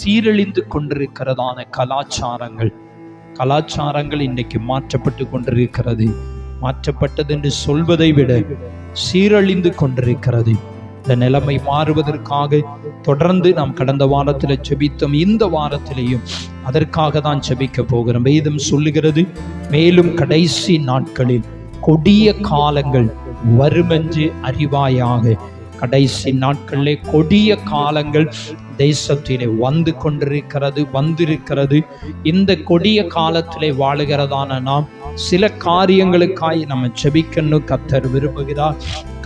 சீரழிந்து கொண்டிருக்கிறதான கலாச்சாரங்கள். கலாச்சாரங்கள் இன்றைக்கு மாற்றப்பட்டு கொண்டிருக்கிறது. மாற்றப்பட்டது என்று சொல்வதை விட சீரழிந்து கொண்டிருக்கிறது. இந்த நிலைமை மாறுவதற்காக தொடர்ந்து நாம் கடந்த வாரத்தில் செபித்தோம் இந்த வாரத்திலேயும் அதற்காக தான் செபிக்க போகிறோம். வேதம் சொல்லுகிறது மேலும் கடைசி நாட்களில் கொடிய காலங்கள் வருமென்று அறிவாயாக கடைசி நாட்களிலே கொடிய காலங்கள் தேசத்திலே வந்து கொண்டிருக்கிறது வந்திருக்கிறது. இந்த கொடிய காலத்திலே வாழுகிறதான நாம் சில காரியங்களுக்காய் நம்ம செபிக்கணும் கத்தர் விரும்புகிறார்.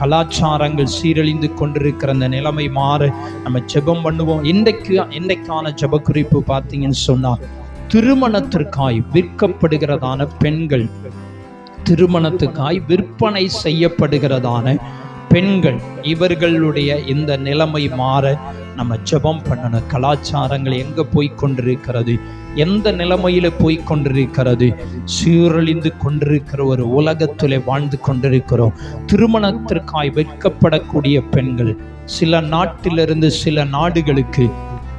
கலாச்சாரங்கள் சீரழிந்து கொண்டிருக்கிற அந்த நிலைமை மாற நம்ம ஜெபம் பண்ணுவோம். இன்றைக்கு இன்றைக்கான ஜெப குறிப்பு பார்த்தீங்கன்னு சொன்னால் திருமணத்திற்காய் விற்கப்படுகிறதான பெண்கள் திருமணத்துக்காய் விற்பனை செய்யப்படுகிறதான பெண்கள் இவர்களுடைய இந்த நிலைமை மாற நம்ம ஜெபம் பண்ணணும். கலாச்சாரங்கள் எங்க போய் கொண்டிருக்கிறது எந்த நிலைமையில போய் கொண்டிருக்கிறது சீரழிந்து கொண்டிருக்கிற ஒரு உலகத்திலே வாழ்ந்து கொண்டிருக்கிறோம். திருமணத்திற்காய் வெட்கப்படக்கூடிய பெண்கள் சில நாட்டிலிருந்து சில நாடுகளுக்கு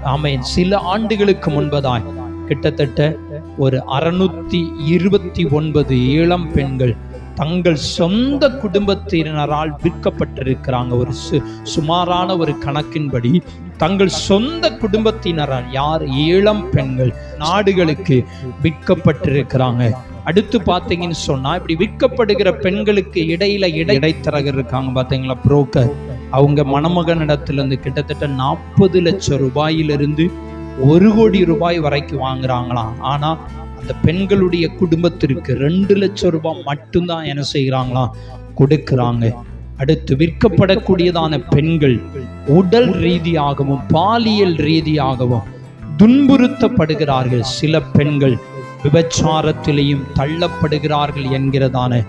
ஆமென் சில ஆண்டுகளுக்கு முன்பதாய் கிட்டத்தட்ட ஒரு அறுநூத்தி இருபத்தி ஒன்பது இளம் பெண்கள் தங்கள் சொந்த குடும்பத்தினரால் விற்கப்பட்டிருக்கிறாங்க. ஒரு சு சுமாரான ஒரு கணக்கின்படி தங்கள் சொந்த குடும்பத்தினரால் யார் இளம் பெண்கள் நாடுகளுக்கு விற்கப்பட்டிருக்கிறாங்க. அடுத்து பார்த்தீங்கன்னு சொன்னா இப்படி விற்கப்படுகிற பெண்களுக்கு இடையில இடை இடைத்தரகர் இருக்காங்க பார்த்தீங்களா? புரோக்கர் அவங்க மணமகனிடத்திலிருந்து கிட்டத்தட்ட நாற்பது லட்சம் ரூபாயிலிருந்து ஒரு கோடி ரூபாய் வரைக்கும் வாங்குறாங்களாம். ஆனா அந்த பெண்களுடைய குடும்பத்திற்கு ரெண்டு லட்சம் ரூபாய் மட்டும்தான் என்ன செய்கிறாங்களாம் கொடுக்கிறாங்க. அடுத்து விற்கப்படக்கூடியதான பெண்கள் உடல் ரீதியாகவும் பாலியல் ரீதியாகவும் துன்புறுத்தப்படுகிறார்கள். சில பெண்கள் விபச்சாரத்திலையும் தள்ளப்படுகிறார்கள் என்கிறதான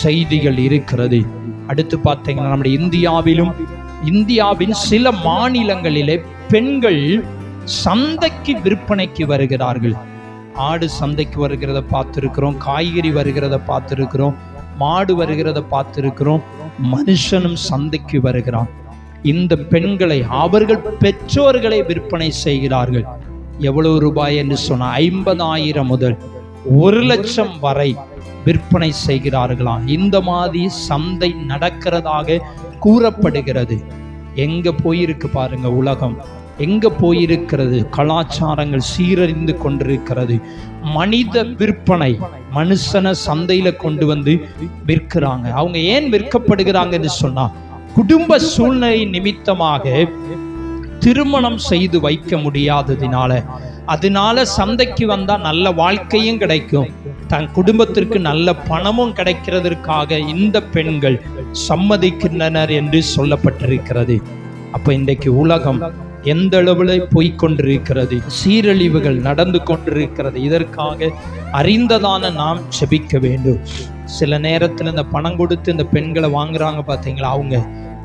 செய்திகள் இருக்கிறது. அடுத்து பார்த்தீங்கன்னா நம்முடைய இந்தியாவிலும் இந்தியாவின் சில மாநிலங்களிலே பெண்கள் சந்தைக்கு விற்பனைக்கு வருகிறார்கள். ஆடு சந்தைக்கு வருகிறத பார்த்துருக்குறோம் காய்கறி வருகிறத பார்த்துருக்குறோம் மாடு வருகிறத பார்த்துருக்குறோம் மனுஷனும் சந்தைக்கு வருகிறான். இந்த பெண்களை அவர்கள் பெற்றோர்களை விற்பனை செய்கிறார்கள். எவ்வளவு ரூபாய் என்று சொன்ன ஐம்பதாயிரம் முதல் ஒரு லட்சம் வரை விற்பனை செய்கிறார்களாம். இந்த மாதிரி சந்தை நடக்கிறதாக கூறப்படுகிறது. எங்க போயிருக்கு பாருங்க உலகம். எங்கே போயிருக்கிறது? கலாச்சாரங்கள் சீரறிந்து கொண்டிருக்கிறது. மனித விற்பனை மனுஷனை சந்தையில் கொண்டு வந்து விற்கிறாங்க. அவங்க ஏன் விற்கப்படுகிறாங்கன்னு சொன்னால் குடும்ப சூழ்நிலை நிமித்தமாக திருமணம் செய்து வைக்க முடியாததினால. அதனால சந்தைக்கு வந்தால் நல்ல வாழ்க்கையும் கிடைக்கும். தன் குடும்பத்திற்கு நல்ல பணமும் கிடைக்கிறதற்காக இந்த பெண்கள் சம்மதிக்கின்றனர் என்று சொல்லப்பட்டிருக்கிறது. அப்போ இன்றைக்கு உலகம் எந்த அளவில் போய்கொண்டிருக்கிறது சீரழிவுகள் நடந்து கொண்டிருக்கிறது. இதற்காக அறிந்ததான நாம் செபிக்க வேண்டும். சில நேரத்தில் இந்த பணம் கொடுத்து இந்த பெண்களை வாங்குறாங்க பார்த்தீங்களா அவங்க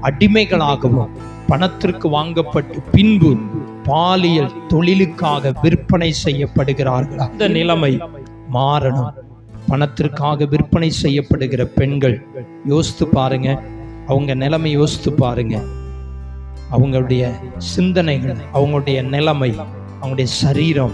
அடிமைகளாகவும் பணத்திற்கு வாங்கப்பட்டு பின்பு பாலியல் தொழிலுக்காக விற்பனை செய்யப்படுகிறார்கள்? அந்த நிலைமை மாறணும். பணத்திற்காக விற்பனை செய்யப்படுகிற பெண்கள் யோசித்து பாருங்க. அவங்க நிலைமை யோசித்து பாருங்க. அவங்களுடைய சிந்தனைகள் அவங்களுடைய நிலைமை அவங்களுடைய சரீரம்.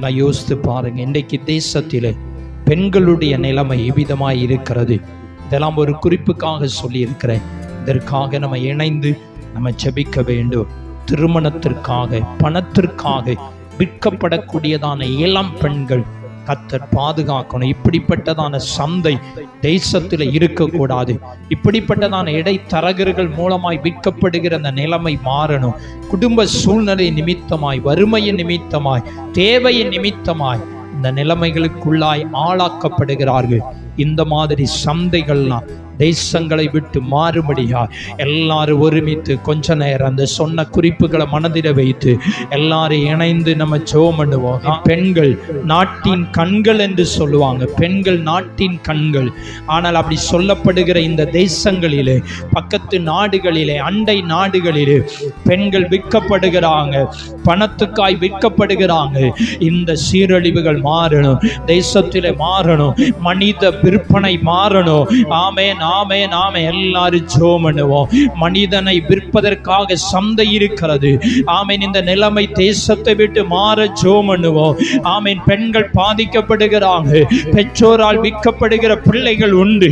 நான் யோசித்து பாருங்க இன்றைக்கு தேசத்தில் பெண்களுடைய நிலைமை எவ்விதமாக இருக்கிறது. இதெல்லாம் ஒரு குறிப்புக்காக சொல்லியிருக்கிறேன். இதற்காக நம்ம இணைந்து நம்ம ஜபிக்க வேண்டும். திருமணத்திற்காக பணத்திற்காக விற்கப்படக்கூடியதான இளம் பெண்கள் கத்தர் பாதுகாக்கணும். இப்படிப்பட்டதான சந்தை தேசத்தில் இருக்கக்கூடாது. இப்படிப்பட்டதான இடைத்தரகர்கள் மூலமாய் விற்கப்படுகிற அந்த நிலைமை மாறணும். குடும்ப சூழ்நிலை நிமித்தமாய் வறுமையின் நிமித்தமாய் தேவையின் நிமித்தமாய் இந்த நிலைமைகளுக்குள்ளாய் ஆளாக்கப்படுகிறார்கள். இந்த மாதிரி சந்தைகள்லாம் தேசங்களை விட்டு மாறுபடியா எல்லாரும் ஒருமித்து கொஞ்ச நேரம் அந்த சொன்ன குறிப்புகளை மனதில வைத்து எல்லாரும் இணைந்து நம்ம ஜெபம் பண்ணுவோம். பெண்கள் நாட்டின் கண்கள் என்று சொல்லுவாங்க. பெண்கள் நாட்டின் கண்கள். ஆனால் அப்படி சொல்லப்படுகிற இந்த தேசங்களிலே பக்கத்து நாடுகளிலே அண்டை நாடுகளிலே பெண்கள் விற்கப்படுகிறாங்க. பணத்துக்காய் விற்கப்படுகிறாங்க. இந்த சீரழிவுகள் மாறணும். தேசத்திலே மாறணும். மனித விற்பனை மாறணும். ஆமென். நாமே நாமே எல்லாரும் ஜோம் பண்ணுவோம் மனிதனை விற்பதற்காக சந்தை இருக்கிறது. ஆமேன் இந்த நிலைமை தேசத்தை விட்டு மாற ஜோம் பண்ணுவோம் பெண்கள் பாதிக்கப்படுகிறாங்க. பெற்றோரால் விற்கப்படுகிற பிள்ளைகள் உண்டு.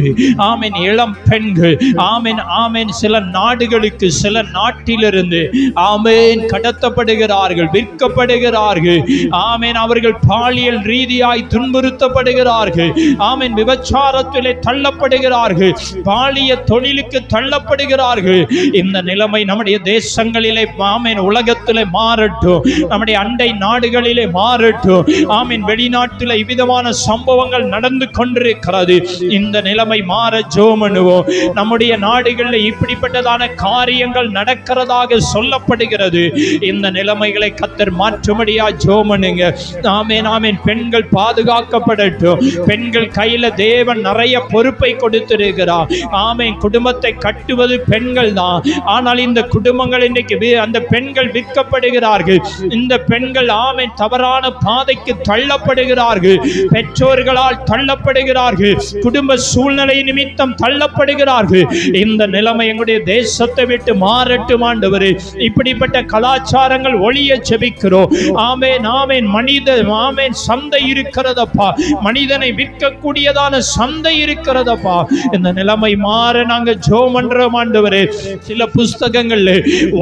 ஆமேன் இளம் பெண்கள். ஆமேன் ஆமேன் சில நாடுகளுக்கு சில நாட்டிலிருந்து ஆமீன் கடத்தப்படுகிறார்கள் விற்கப்படுகிறார்கள். ஆமீன் அவர்கள் பாலியல் ரீதியாய் துன்புறுத்தப்படுகிறார்கள். ஆமீன் விபச்சாரத்திலே தள்ளப்படுகிறார்கள். பாலிய தொழிலுக்கு தள்ளப்படுகிறார்கள். இந்த நிலைமை நம்முடைய தேசங்களிலே ஆமேன் உலகத்திலே மாறட்டும். நம்முடைய அண்டை நாடுகளிலே மாறட்டும். ஆமீன் வெளிநாட்டில் இவ்விதமான சம்பவங்கள் நடந்து கொண்டிருக்கிறது. இந்த நிலைமை மாற ஜோமனுவோம் நம்முடைய நாடுகளில் இப்படிப்பட்டதான காரியங்கள் நடக்கிறதாக சொல்லப்படுகிறது. இந்த நிலைமைகளை கத்தர் மாற்றும்படியா ஜோமனுங்க பண்ணுங்க ஆமேன் ஆமேன் பெண்கள் பாதுகாக்கப்படட்டும். பெண்கள் கையில் தேவன் நிறைய பொறுப்பை கொடுத்திருக்கிறார். ஆமேன். குடும்பத்தை கட்டுவது பெண்கள் தான். ஆனால் இந்த குடும்பங்கள் இன்றைக்கு அந்த பெண்கள் விற்கப்படுகிறார்கள். இந்த பெண்கள் ஆமை தவறான பாதைக்கு தள்ளப்படுகிறார்கள். பெற்றோர்களால் தள்ளப்படுகிறார்கள். குடும்ப சூழ்நிலை நிமித்தம் தள்ளப்படுகிறார்கள். இந்த நிலைமை எங்களுடைய தேசத்தை விட்டு மாறட்டும் ஆண்டவர். இப்படிப்பட்ட கலாச்சாரங்கள் ஒளிய செபிக்கிறோம். ஆமேன் ஆமேன். மனித ஆமேன். சந்தை இருக்கிறதப்பா. மனிதனை விற்கக்கூடியதான சந்தை இருக்கிறதப்பா. இந்த நிலைமை மாற நாங்க ஜோம் பண்றோம் ஆண்டவரே. சில புஸ்தகங்கள்ல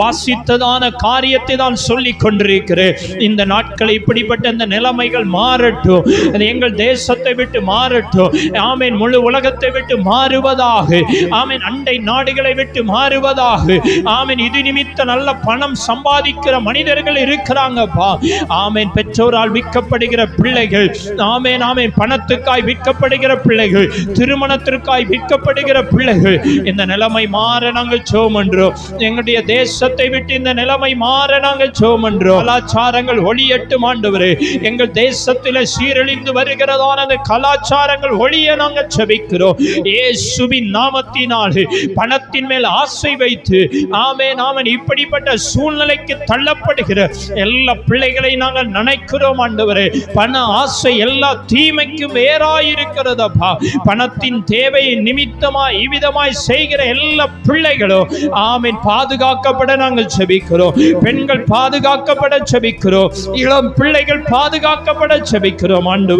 வாசித்ததான காரியத்தை தான் சொல்லி கொண்டிருக்கிறேன். இந்த நாட்கள் இப்படிப்பட்ட இந்த நிலைமைகள் மாறட்டும். அது எங்கள் தேசத்தை விட்டு மாறட்டும். ஆமீன். முழு உலகத்தை விட்டு மாறுவதாக. ஆமேன். அண்டை நாடுகளை விட்டு மாறுவதாக. ஆமீன். இது நிமித்த நல்ல பணம் சம்பாதிக்கிற மனிதர்கள் இருக்கிறாங்கப்பா. ஆமேன். பெற்றோரால் விற்கப்படுகிற பிள்ளைகள். ஆமேன். ஆமேன். பணத்துக்காய் விற்கப்படுகிற பிள்ளைகள். திருமணத்திற்காய் விற்கப்படுகிற பிள்ளைகள் இந்த நிலைமை மாற நாங்கள் சோமன்றோம் எங்களுடைய தேசத்தை விட்டு இந்த நிலைமை மாற நாங்கள் சோமன்றோம் கலாச்சாரங்கள் ஒளியட்டும் ஆண்டவரே எங்கள் தேசத்திலே சீரழிந்து வருகிறதான அந்த கலாச்சாரங்கள் ஒளிய நாங்கள் செபிக்கிறோம். இயேசுவின் நாமத்தினால் பணத்தின் மேல் ஆசை வைத்து ஆமே நாமன் இப்படிப்பட்ட சூழ்நிலைக்கு தள்ளப்படுகிற எல்லா பிள்ளைகளை நாங்கள் நினைக்கிறோம் ஆண்டவரே. பண ஆசை எல்லா தீமைக்கும் வேறாயிருக்கிறதப்பா பணத்தின் தேவையை நிமித்த நிமித்தமாய் இவ்விதமாய் செய்கிற எல்லா பிள்ளைகளும் ஆமீன் பாதுகாக்கப்பட நாங்கள் செபிக்கிறோம். பெண்கள் பாதுகாக்கப்பட செபிக்கிறோம். இளம் பிள்ளைகள் பாதுகாக்கப்பட செபிக்கிறோம். ஆண்டு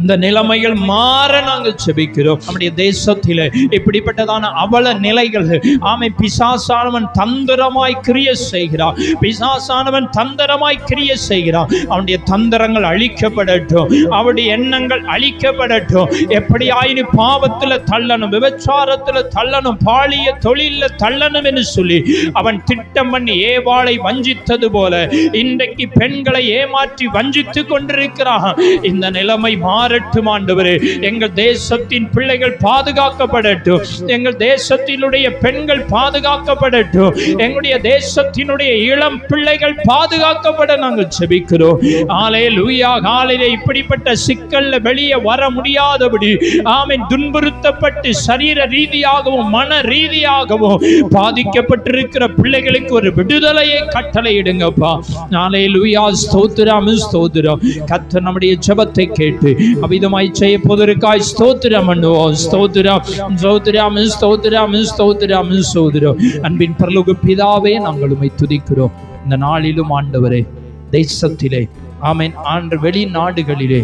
இந்த நிலைமைகள் மாற நாங்கள் செபிக்கிறோம் நம்முடைய தேசத்தில் இப்படிப்பட்டதான அவல நிலைகள் ஆமை பிசாசானவன் தந்திரமாய் கிரிய செய்கிறான். பிசாசானவன் தந்திரமாய் கிரிய செய்கிறான். அவனுடைய தந்திரங்கள் அழிக்கப்படட்டும். அவனுடைய எண்ணங்கள் அழிக்கப்படட்டும். எப்படி ஆயினு பாவத்துல தள்ளணும் விபச்சாரத்தில் தள்ளணும் பாலிய தொழிலில் தள்ளணும் என்று சொல்லி அவன் திட்டம் பண்ணி ஏவாளை வஞ்சித்தது போல இன்றைக்கு பெண்களை ஏமாற்றி வஞ்சித்து கொண்டிருக்கிறான். இந்த நிலைமை மாறட்டும் ஆண்டவரே. எங்கள் தேசத்தின் பிள்ளைகள் பாதுகாக்கப்படட்டும். எங்கள் தேசத்தினுடைய பெண்கள் பாதுகாக்கப்படட்டும். எங்களுடைய தேசத்தினுடைய இளம் பிள்ளைகள் பாதுகாக்கப்பட நாங்கள் செபிக்கிறோம். ஆலே லூயா காலையில இப்படிப்பட்ட சிக்கல்ல வெளியே வர முடியாதபடி ஆமின் துன்புறுத்தப்பட்டு சரீர ரீதியாகவும் மன ரீதியாகவும் பாதிக்கப்பட்டிருக்கிற பிள்ளைகளுக்கு ஒரு விடுதலையை கட்டளையிடுங்கப்பா. நாளை லூயா ஸ்தோத்திரம் ஸ்தோத்திரம். கத்த நம்முடைய ஜெபத்தை கேட்டு அவிதமாய் செய்ய போதற்காய் ஸ்தோத்திரம் பண்ணுவோம் ஸ்தோத்திரம் ஸ்தோத்திரம் ஸ்தோத்திரம் ஸ்தோத்திரம் ஸ்தோத்திரம் அன்பின் பரலோக பிதாவே நாங்கள் உமை துதிக்கிறோம் இந்த நாளிலும் ஆண்டவரே தேசத்திலே ஆமேன் ஆண்டு வெளிநாடுகளிலே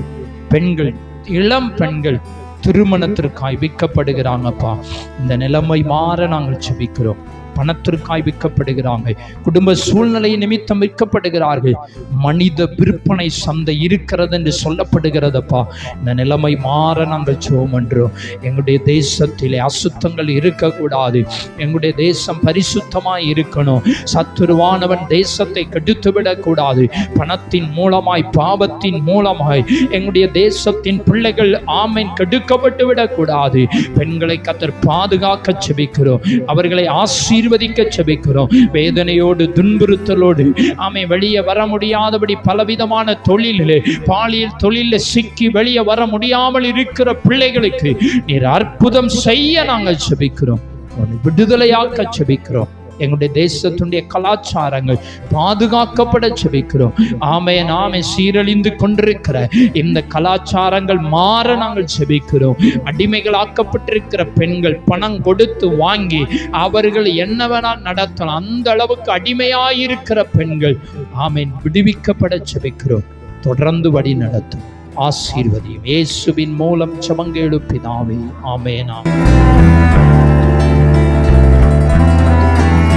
பெண்கள் இளம் பெண்கள் திருமணத்திற்காய் விற்கப்படுகிறாங்கப்பா இந்த நிலைமை மாற நாங்கள் செபிக்கிறோம் பணத்திற்காய் விற்கப்படுகிறாங்க குடும்ப சூழ்நிலை நிமித்தம் விற்கப்படுகிறார்கள். மனித விற்பனை சந்தை இருக்கிறது என்று சொல்லப்படுகிறதப்பா. இந்த நிலைமை மாற நாங்கள் சோம் என்றோம் எங்களுடைய தேசத்திலே அசுத்தங்கள் இருக்கக்கூடாது. எங்களுடைய தேசம் பரிசுத்தமாய் இருக்கணும். சத்துருவானவன் தேசத்தை கெடுத்துவிடக்கூடாது. பணத்தின் மூலமாய் பாவத்தின் மூலமாய் எங்களுடைய தேசத்தின் பிள்ளைகள் ஆமேன் கெடுக்கப்பட்டு விடக்கூடாது பெண்களை கத்தர் பாதுகாக்க செபிக்கிறோம். அவர்களை ஆசீர்வதிக்க செபிக்கிறோம் வேதனையோடு துன்புறுத்தலோடு ஆமை வெளியே வர முடியாதபடி பலவிதமான தொழிலிலே பாலியல் தொழிலில் சிக்கி வெளியே வர முடியாமல் இருக்கிற பிள்ளைகளுக்கு நீர் அற்புதம் செய்ய நாங்கள் செபிக்கிறோம். விடுதலையாக்க செபிக்கிறோம். எங்களுடைய தேசத்துடைய கலாச்சாரங்கள் பாதுகாக்கப்பட செபிக்கிறோம் ஆமென் நாமே சீரழிந்து கொண்டிருக்கிற இந்த கலாச்சாரங்கள் மாற நாங்கள் செபிக்கிறோம் அடிமைகளாக்கப்பட்டிருக்கிற பெண்கள் பணம் கொடுத்து வாங்கி அவர்கள் என்ன வேணால் நடத்தலாம். அந்த அளவுக்கு அடிமையாயிருக்கிற பெண்கள் ஆமேன் விடுவிக்கப்பட செபிக்கிறோம் தொடர்ந்து வழி நடத்தும். ஆசீர்வதியும். இயேசுவின் மூலம் சமங்க எழுப்பினாவே ஆமென்.